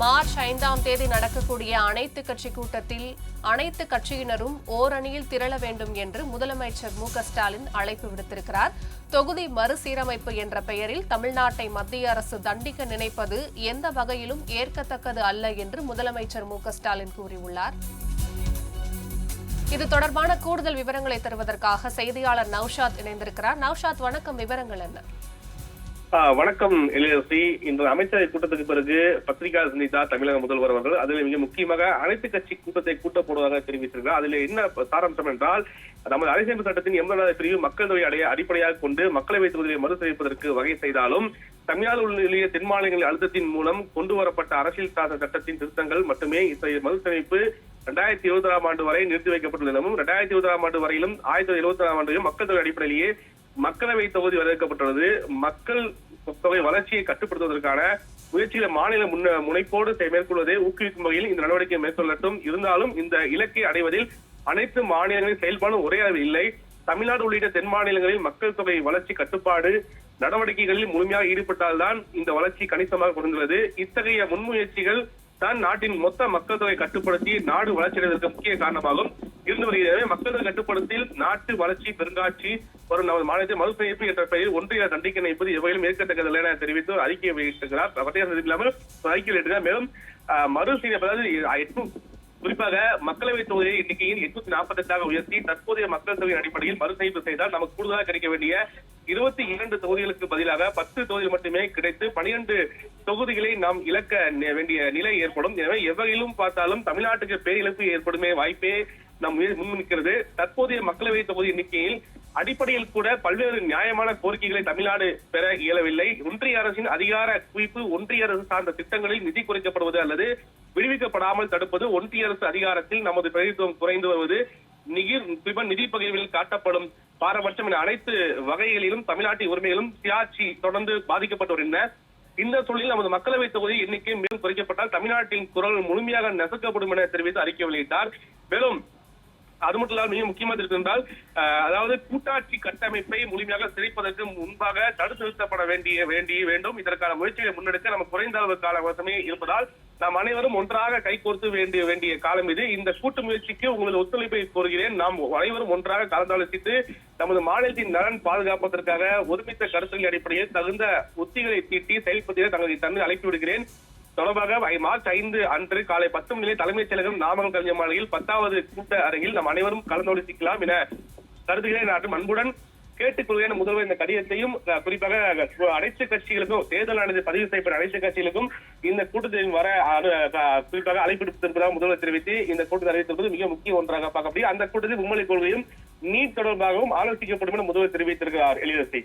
March ஐந்தாம் தேதி நடக்கக்கூடிய அனைத்து கட்சி கூட்டத்தில் அனைத்து கட்சியினரும் ஓரணியில் திரள வேண்டும் என்று முதலமைச்சர் மு ஸ்டாலின் அழைப்பு விடுத்திருக்கிறார். தொகுதி மறுசீரமைப்பு என்ற பெயரில் தமிழ்நாட்டை மத்திய அரசு தண்டிக்க நினைப்பது எந்த வகையிலும் ஏற்கத்தக்கது அல்ல என்று முதலமைச்சர் மு ஸ்டாலின் கூறியுள்ளார். இது தொடர்பான கூடுதல் விவரங்களை தருவதற்காக செய்தியாளர் நௌஷாத் இணைந்திருக்கிறார். நௌஷாத் வணக்கம். விவரங்கள் என்ன? வணக்கம் இளையரசி இன்று அமைச்சரவை கூட்டத்துக்கு பிறகு பத்திரிகா சந்தித்தார் தமிழக முதல்வர் அவர்கள். அதில் மிக முக்கியமாக அனைத்து கட்சி கூட்டத்தை கூட்டப் போடுவதாக தெரிவித்திருக்கிறார். அதில் என்ன சாராம்சம் என்றால் நமது அரசியல் சட்டத்தின் எண்பதாவது பிரிவு மக்கள் தொகை அடைய அடிப்படையாக கொண்டு மக்களவை தொகுதியை மறுசீரமைப்பதற்கு வகை செய்தாலும் தமிழ்நாடு உள்ள தென் மாநிலங்களின் அழுத்தத்தின் மூலம் கொண்டு வரப்பட்ட அரசியல் சாசன சட்டத்தின் திருத்தங்கள் மட்டுமே இத்தகைய மறுசமைப்பு ரெண்டாயிரத்தி இருபத்தி ஆறாம் ஆண்டு வரை நிறுத்தி வைக்கப்பட்டுள்ளதும் ரெண்டாயிரத்தி இருபத்தி ஆறாம் ஆண்டு வரையிலும் ஆயிரத்தி தொள்ளாயிரத்தி இருபத்தி ஆறாம் ஆண்டு மக்கள் தொகை அடிப்படையிலேயே மக்களவை தொகுதி வரையறுக்கப்பட்டுள்ளது மக்கள் தொகை வளர்ச்சியை கட்டுப்படுத்துவதற்கான முயற்சிகளை மாநில முன்ன முனைப்போடு மேற்கொள்வதை ஊக்குவிக்கும் வகையில் இந்த நடவடிக்கை மேற்கொள்ளட்டும். இருந்தாலும் இந்த இலக்கை அடைவதில் அனைத்து மாநிலங்களின் செயல்பாடும் ஒரே அளவில் இல்லை. தமிழ்நாடு உள்ளிட்ட தென் மாநிலங்களில் மக்கள் தொகை வளர்ச்சி கட்டுப்பாடு நடவடிக்கைகளில் முழுமையாக ஈடுபட்டால்தான் இந்த வளர்ச்சி கணிசமாக குறைந்துள்ளது. இத்தகைய முன்முயற்சிகள் தான் நாட்டின் மொத்த மக்கள் தொகை கட்டுப்படுத்தி நாடு வளர்ச்சியடைவதற்கு முக்கிய காரணமாகும். இருந்து வருகிறது. மக்களது கட்டுப்படுத்தில் நாட்டு வளர்ச்சி பெருங்காட்சி வரும் நமது மாநிலத்தை மறுசீரமைப்பு என்ற பெயரில் ஒன்றிய தண்டிக்க என்பது எவ்வகையிலும் ஏற்கத்தக்கதில்லை என தெரிவித்து அறிக்கையை வெளியிட்டிருக்கிறார். பட்டியல் இல்லாமல் அறிக்கை மேலும் மறுசீரமைப்பு அதாவது குறிப்பாக மக்களவை தொகுதியை எண்ணிக்கையில் எட்நூத்தி நாற்பத்தி எட்டாக உயர்த்தி தற்போதைய மக்கள் தொகையின் அடிப்படையில் மறுசெய்வு செய்தால் நமக்கு கூடுதலாக கிடைக்க வேண்டிய இருபத்தி இரண்டு தொகுதிகளுக்கு பதிலாக பத்து தொகுதிகள் மட்டுமே கிடைத்து பனிரெண்டு தொகுதிகளை நாம் இழக்க வேண்டிய நிலை ஏற்படும். எனவே எவ்வகையிலும் பார்த்தாலும் தமிழ்நாட்டுக்கு பேரிழப்பு ஏற்படுமே வாய்ப்பே நாம் முன்னிற்கிறது. தற்போதைய மக்களவை தொகுதி எண்ணிக்கையில் அடிப்படையில் கூட பல்வேறு நியாயமான கோரிக்கைகளை தமிழ்நாடு பெற இயலவில்லை. ஒன்றிய அரசின் அதிகார குவிப்பு ஒன்றிய அரசு சார்ந்த திட்டங்களில் நிதி குறைக்கப்படுவது அல்லது விடுவிக்கப்படாமல் தடுப்பது ஒன்றிய அரசு அதிகாரத்தில் நமது பிரதித்துவம் குறைந்து வருவது. நிகிர் நிதி பகிர்வில் காட்டப்படும் பாரபட்சம் என அனைத்து வகைகளிலும் தமிழ்நாட்டின் உரிமைகளும் சியாட்சி தொடர்ந்து பாதிக்கப்பட்டு வருகின்றன இந்த சூழலில் நமது மக்களவை தொகுதி எண்ணிக்கை மேலும் குறைக்கப்பட்டால் தமிழ்நாட்டின் குரல் முழுமையாக நசுக்கப்படும் என தெரிவித்து அறிக்கை வெளியிட்டார். மேலும் அது மட்டும் இல்லாமல் மிக முக்கியமாக இருக்கின்றால் அதாவது கூட்டாட்சி கட்டமைப்பை முழுமையாக சிதைப்பதற்கு முன்பாக தடுத்து நிறுத்தப்பட வேண்டிய வேண்டிய வேண்டும். இதற்கான முயற்சிகளை முன்னெடுக்க நம்ம குறைந்த அளவு கால அவசரமே இருப்பதால் நாம் அனைவரும் ஒன்றாக கைகோர்த்து வேண்டிய வேண்டிய காலம் இது. இந்த கூட்டு முயற்சிக்கு உங்களது ஒத்துழைப்பை கோருகிறேன். நாம் அனைவரும் ஒன்றாக கலந்தாலோசித்து நமது மாநிலத்தின் நலன் பாதுகாப்பதற்காக ஒருமித்த கருத்துக்களின் அடிப்படையில் தகுந்த உத்திகளை தீட்டி செயல்படுத்த தங்களை தந்து அழைப்பு விடுகிறேன். தொடர்பாக மார்ச் ஐந்து அன்று காலை பத்து மணி தலைமைச் செயலகம் நாமக்கல் கலைஞர் மாளிகையில் பத்தாவது கூட்ட அரங்கில் நாம் அனைவரும் கலந்தாலோசிக்கலாம் என கருதுகிறேன் நாட்டு அன்புடன் கேட்டுக்கொள்கிறேன் முதல்வர் இந்த கடிதத்தையும் குறிப்பாக அனைத்து கட்சிகளுக்கும் தேர்தல் ஆணையத்தை பதிவு செய்யப்பட்ட அனைத்து கட்சிகளுக்கும் இந்த கூட்டத்தில் வர அஹ், குறிப்பாக அழைப்பு விடுத்திருப்பதாக முதல்வர் தெரிவித்து இந்த கூட்டத்தை அறிவித்திருப்பது மிக முக்கிய ஒன்றாக பார்க்க முடியும் அந்த கூட்டத்தில் மும்மொழி கொள்கையும் நீட் தொடர்பாகவும் ஆலோசிக்கப்படும் என முதல்வர் தெரிவித்திருக்கிறார். எளிதத்தை